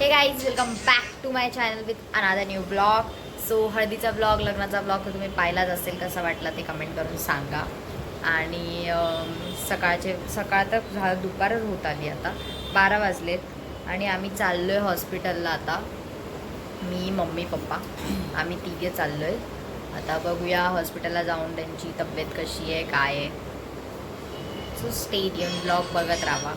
Hey guys welcome back to my channel with another new blog so हळदीचा blog लग्नाचा blog तुम्ही पाहिलाच असेल कसा वाटला ते कमेंट करून सांगा. आणि सकाळचे सकाळ तर झा- दुपारच होत आली आता. बारा वाजलेत आणि आम्ही चाललो आहे हॉस्पिटलला आता. मी मम्मी पप्पा आम्ही तिघे चाललो आहे आता बघूया हॉस्पिटलला जाऊन त्यांची तब्येत कशी आहे काय आहे. सो स्टेडियम ब्लॉग बघत राहा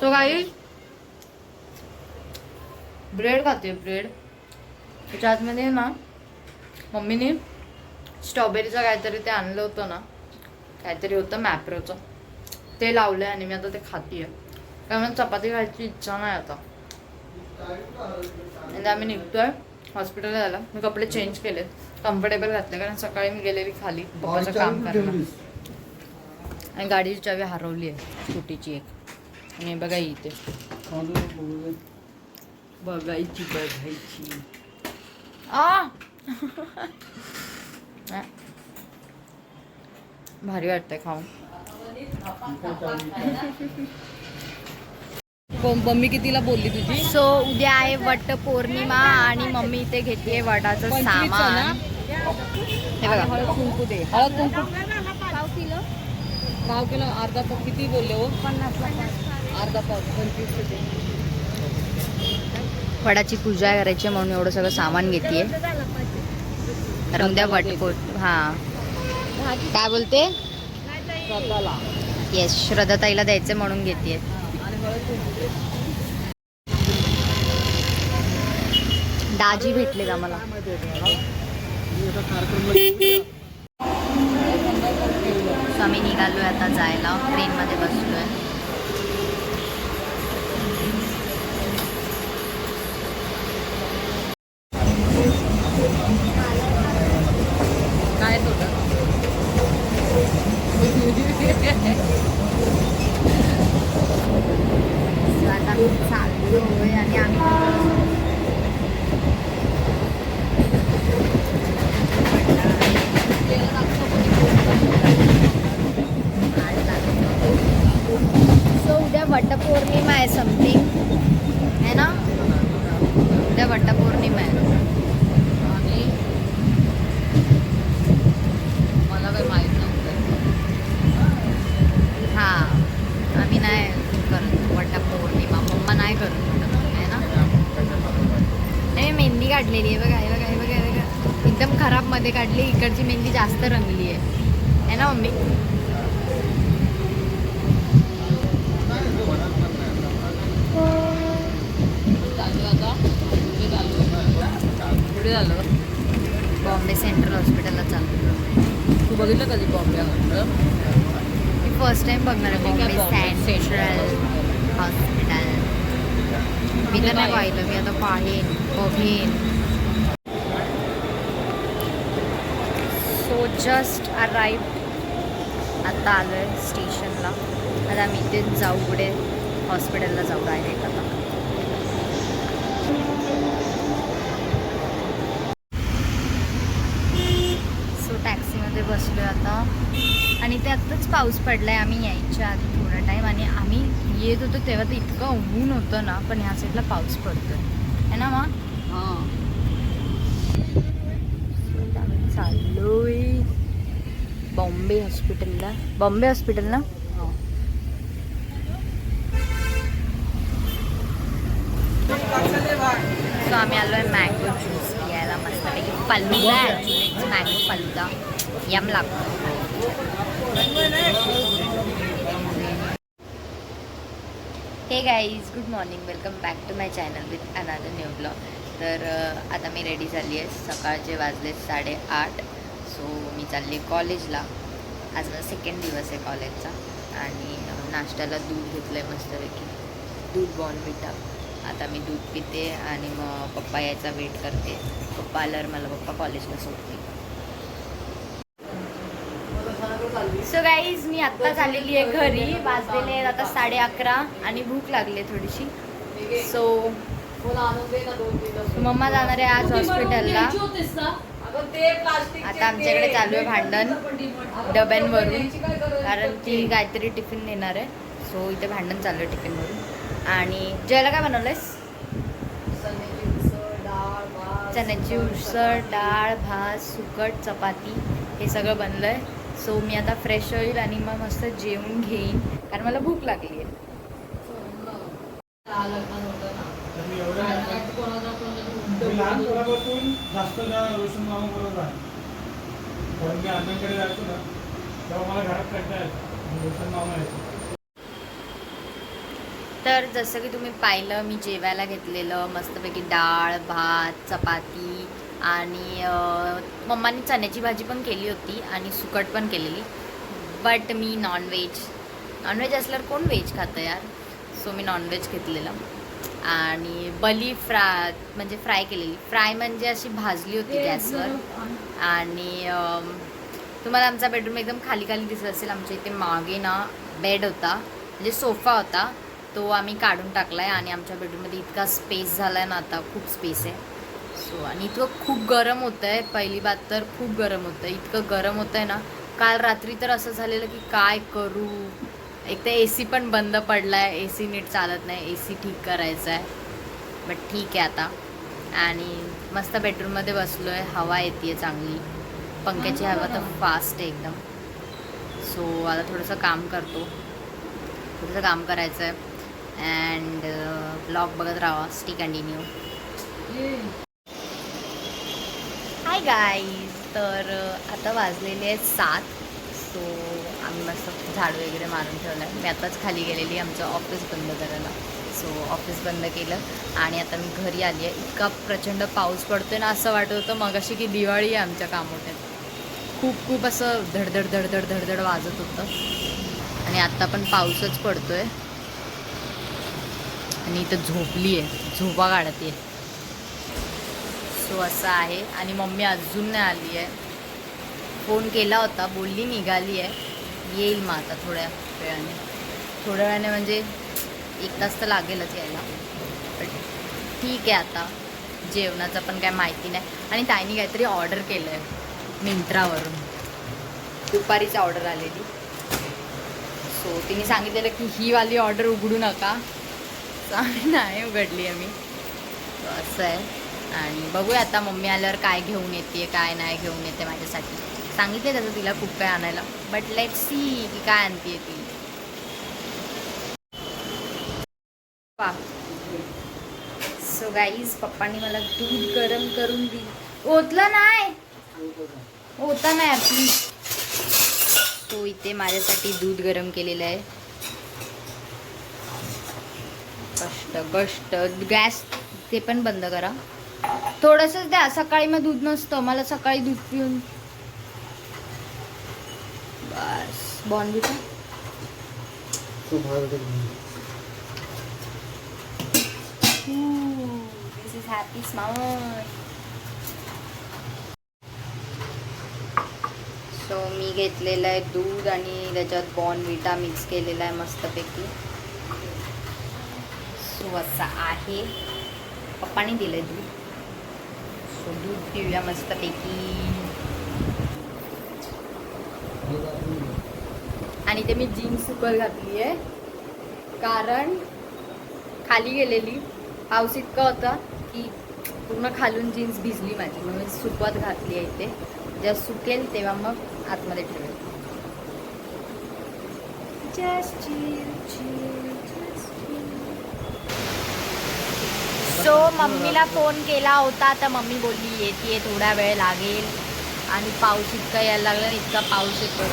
सो काही ब्रेड खाते ब्रेड त्याच्या आतमध्ये ना मम्मीने स्ट्रॉबेरीचं काहीतरी ते आणलं होतं ना काहीतरी होतं मॅप्रोचं. ते लावलं आणि मी आता ते खाते कारण चपाती खायची इच्छा नाही आता. आणि आम्ही निघतोय हॉस्पिटलला जायला. मी कपडे चेंज केले कम्फर्टेबल घातले कारण सकाळी मी गेलेली खाली. पप्पाचं काम करायला. आणि गाडीची चावी हरवली आहे स्कूटीची एक. आणि बघा इथे. बघायची बघायची. आ! भारी वाटतंय खाऊन. मम्मी कितीला बोलली तुझी? सो उद्या आहे वट पौर्णिमा आणि मम्मी इथे घेते वडाचं सामान. हे बघा. हळद कुंकू दे. हळद कुंकू पाव किलो. अर्धा पाव किती बोलले हो? अर्धा पाव पंचवीस दे वडाची पूजा करायची म्हणून एवढं सगळं सामान घेते कारण उद्या हा. काय बोलते? येस श्रद्धाताईला द्यायचं म्हणून घेते दाजी भेटले का मला सो आम्ही निघालोय आता जायला. ट्रेनमध्ये बसलोय. काढलेली आहे. बघा हे बघा हे बघा हे बघा. एकदम खराब मध्ये काढली. इकडची मेहंदी जास्त रंगली आहे. है ना मम्मी? कुठे झालं बॉम्बे सेंट्रल हॉस्पिटलला तू बघितलं कधी बॉम्बे मी फ़र्स्ट टाइम बघणार आहे बॉम्बे सेंट्रल हॉस्पिटल. मी तर नाही पाहिलं मी आता पाहीन बघेन. जस्ट अराईव्ह आता आलो आहे स्टेशनला आता आम्ही इथेच जाऊ पुढे. हॉस्पिटलला जाऊ डायरेक्ट आता. सो टॅक्सीमध्ये बसलो आता. आणि त्यातच पाऊस पडलाय. आम्ही यायच्या आधी थोडा टाईम आणि आम्ही येत होतो तेव्हा तर इतकं ऊन होतं ना पण ह्या साईडला पाऊस पडतोय. है ना मग हां. चाललोय बॉम्बे हॉस्पिटलला. बॉम्बे हॉस्पिटल ना सो आम्ही आलो आहे मँगो ज्यूस घ्यायला मस्तपैकी. फलुदा आहे. मँगो फलुदा यम लागतो. Hey guys good morning welcome back to my channel with another new blog तर आता मी रेडी झाली आहे. सकाळचे वाजले साडेआठ. सो मी चालले कॉलेजला. आज माझा सेकंड दिवस आहे कॉलेजचा आणि नाश्त्याला दूध घेतलं आहे मस्तपैकी. दूध बॉर्नविटा आता मी दूध पिते आणि मग पप्पा यायचा वेट करते. पप्पा आल्यावर मला पप्पा कॉलेजला सोडते सो गाईज मी आत्ताच आलेली आहे घरी. वाजलेले आहेत आता साडे अकरा आणि भूक लागली आहे थोडीशी. सो मम्मा जाणार आहे आज हॉस्पिटलला आता आमच्याकडे चालू आहे भांडण डब्यांवरून. कारण ती काहीतरी टिफिन देणार आहे. सो इथे भांडण चालू आहे टिफिनवरून. आणि जेवायला काय बनवलंयस? चण्याची उसळ डाळ भात सुकट चपाती. हे सगळं बनलं आहे सो मी आता फ्रेश होईल आणि मग मस्त जेवून घेईन. कारण मला भूक लागली आहे तुम्ही एवढं मी लहान पोरापासून जास्त त्या रोशन मामाबरोबर आहे. कारण मी अण्णांकडे जायचो ना तेव्हा मला घरात कंटाळा यायचा रोशन मामा यायचं तर जसं की तुम्ही पाहिलं मी जेवायला घेतलेलं मस्तपैकी डाळ भात चपाती आणि अं, मम्मानी चण्याची भाजी पण केली होती आणि सुकट पण केलेली. बट मी नॉनव्हेज नॉनव्हेज असल्यावर कोण व्हेज खातं यार? सो मी नॉनव्हेज घेतलेलं. आणि बली फ्राय म्हणजे फ्राय केलेली. फ्राय म्हणजे अशी भाजली होती गॅसवर. आणि तुम्हाला आमचा बेडरूम एकदम खाली खाली दिसत असेल. आमच्या इथे मागे ना बेड होता. म्हणजे सोफा होता. तो आम्ही काढून टाकला आहे आणि आमच्या बेडरूममध्ये इतका स्पेस झाला आहे ना आता. खूप स्पेस आहे. सो आणि इतकं खूप गरम होतं आहे पहिली बात तर खूप गरम होतं आहे इतकं गरम होतं आहे ना. काल रात्री तर असं झालेलं की काय करू? एक तर ए सी पण बंद पडला आहे ए सी नीट चालत नाही. ए सी ठीक करायचा आहे बट ठीक आहे आता. आणि मस्त बेडरूममध्ये बसलो आहे हवा येते आहे चांगली. पंख्याची हवा तर फास्ट आहे एकदम. सो आता थोडंसं काम करतो. थोडंसं काम करायचं आहे अँड ब्लॉग बघत राहा स्टी कंटिन्यू हाय गाईज तर अ, आता वाजलेले आहेत सात. सो आम्ही मस्त झाड वगैरे मारून ठेवलं आहे. मी आताच खाली गेलेली आमचं ऑफिस बंद करायला. सो ऑफिस बंद केलं आणि आता मी घरी आली आहे. इतका प्रचंड पाऊस पडतोय ना असं वाटत होतं मगाशी की दिवाळी आहे आमच्या कामोट्यात खूप खूप असं धडधड धडधड धडधड वाजत होतं. आणि आत्ता पण पाऊसच पडतोय. आणि इथं झोपली आहे. झोपा काढते सो असं आहे. आणि मम्मी अजून नाही आली आहे. फोन केला होता. बोलली निघाली आहे. येईल मग आता थोड्या वेळाने. थोड्या वेळाने म्हणजे एक तास तर लागेलच यायला. पण ठीक आहे आता. जेवणाचं पण काय माहिती नाही. आणि ताईने काहीतरी ऑर्डर केलं आहे मिंत्रावरून. दुपारीच ऑर्डर आलेली. सो तिने सांगितलेलं की ही वाली ऑर्डर उघडू नका. नाही उघडली आहे मी. असं आहे. आणि बघूया आता मम्मी आल्यावर काय घेऊन येते काय नाही घेऊन येते माझ्यासाठी. सांगितले त्याचं तिला खूप काय आणायला. बट लेट सी की काय आणते ती. सो गाईज पप्पांनी मला दूध गरम करून दिली. ओतलं नाही. होता नाही आपली तो इथे माझ्यासाठी दूध गरम केलेलं आहे. कष्ट कष्ट. गॅस ते पण बंद करा. थोडंसंच द्या. सकाळी मग दूध नसतं. मला सकाळी दूध पिऊन bond this is happy smart so मी घेतलेलं आहे दूध आणि त्याच्यात बॉर्नविटा मिक्स केलेला आहे मस्तपैकी। सो असं आहे। पप्पाने दिलं आहे दूध। सो दूध पिऊया मस्तपैकी। आणि ते मी जीन्स सुकर घातली आहे. कारण खाली गेलेली पाऊस इतका होता की पूर्ण खालून जीन्स भिजली माझी. म्हणून मी सुकवत घातली आहे इथे. जेव्हा सुकेल तेव्हा मग आतमध्ये ठेवेल. सो मम्मीला फोन केला होता तर मम्मी बोलली येते थोडा वेळ लागेल. आणि पाऊस इतका यायला लागला इतका पाऊस येतो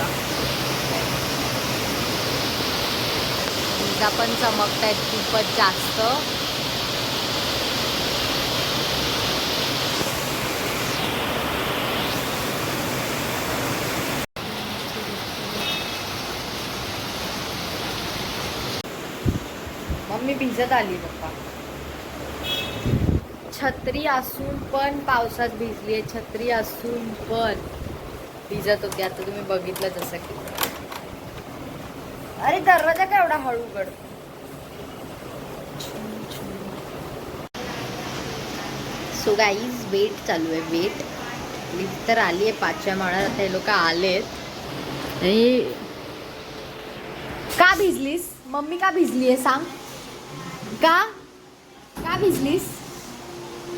ना पण चमकत आहेत खूपच जास्त. मम्मी भिजत आली पप्पा. छत्री असून पण पावसात भिजली आहे छत्री असून पण. भिजत होती आता तुम्ही बघितलं जसं की अरे दरवाजा का एवढा हळू उघड सो गाईज वेट चालू आहे वेट लिफ्ट तर आली आहे पाचव्या माळ्यात आता हे लोक आलेत. आणि का भिजलीस? मम्मी का भिजली आहे सांग. का? का भिजलीस?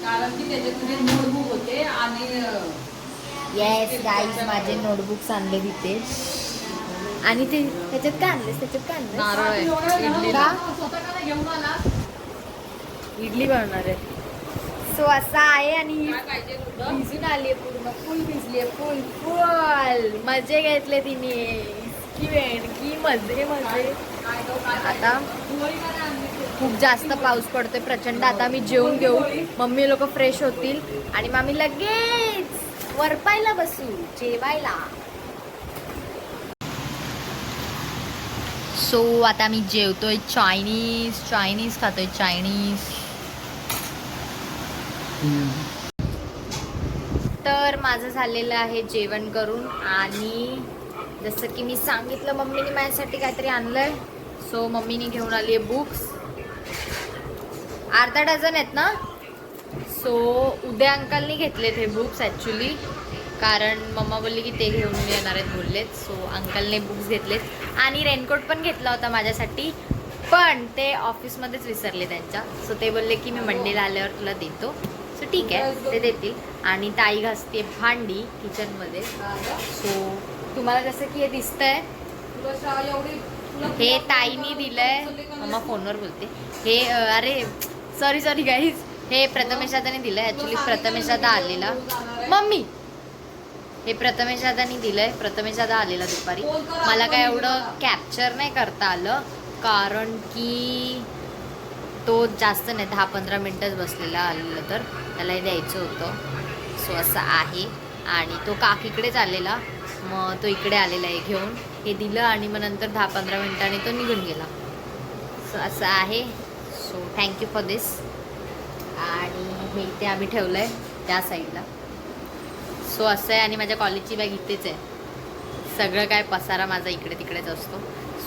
कारण की त्याच्यामध्ये नोटबुक होते आणि येस गाईज माझे नोटबुक्स आणले तिथे. आणि ते त्याच्यात काय आणलेस? त्याच्यात आहे. इडली. का? बनवणार आहे. सो असा आहे आणि भिजून आली पूर्ण. फुल भिजली फुल फुल. मजे घेतले तिने. इतकी वेळ की मजे मजे. आता? खूप जास्त पाऊस पडतोय प्रचंड. आता मी जेवून घेऊ. मम्मी लोक फ्रेश होतील. आणि मग आम्ही लगेच वरपायला बसू. जेवायला. सो आता मी जेवतोय चायनीज चायनीज खातोय चायनीज तर माझं झालेलं आहे जेवण करून आणि जसं की मी सांगितलं मम्मीने माझ्यासाठी काहीतरी आणलंय. सो मम्मीने घेऊन आली आहे बुक्स अर्धा डझन आहेत ना? सो उद्या अंकलनी घेतलेत हे बुक्स ॲक्च्युली कारण मम्मा बोलली की ते घेऊन येणार आहेत बोललेत. सो अंकलने बुक्स घेतलेत. आणि रेनकोट पण घेतला होता माझ्यासाठी. पण ते ऑफिसमध्येच विसरले त्यांच्या. सो ते बोलले की मी मंडेला आल्यावर तुला देतो. सो ठीक आहे ते देतील. आणि ताई घासते भांडी किचनमध्ये सो तुम्हाला जसं की हे दिसतंय आहे हे ताईनी दिलंय. मम्मा फोनवर बोलते. हे अरे सॉरी सॉरी गाईज हे प्रथमेश दादाने दिलं ॲक्च्युली प्रथमेश दादा आलेला. मम्मी हे प्रथमेश दादानी दिलंय. प्रथमेश दादा आलेला दुपारी. मला काय एवढं कॅप्चर नाही करता आलं. कारण की तो जास्त नाही दहा पंधरा मिनटंच बसलेला आलेलं तर. त्याला हे द्यायचं होतं. सो असं आहे. आणि तो काकीकडेच आलेला. मग तो इकडे आलेला आहे घेऊन. हे दिलं आणि मग नंतर दहा पंधरा मिनिटांनी तो निघून गेला. सो असं आहे. So thank you for this. आणि हे इथे आम्ही ठेवलं आहे त्या साईडला सो असं आहे आणि माझ्या कॉलेजची बॅग इथेच आहे. सगळं काय पसारा माझा इकडे तिकडेच असतो.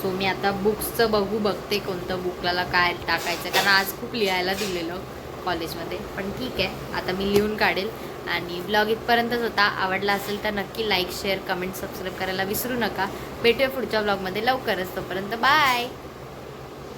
सो मी आता बुक्सचं बघू बघते कोणतं बुकला काय टाकायचं. कारण आज खूप लिहायला दिलेलं कॉलेजमध्ये. पण ठीक आहे आता मी लिहून काढेल. आणि ब्लॉग इथपर्यंतच होता. आवडला असेल तर नक्की लाईक शेअर कमेंट सबस्क्राईब करायला विसरू नका. भेटूया पुढच्या ब्लॉगमध्ये लवकरच तोपर्यंत बाय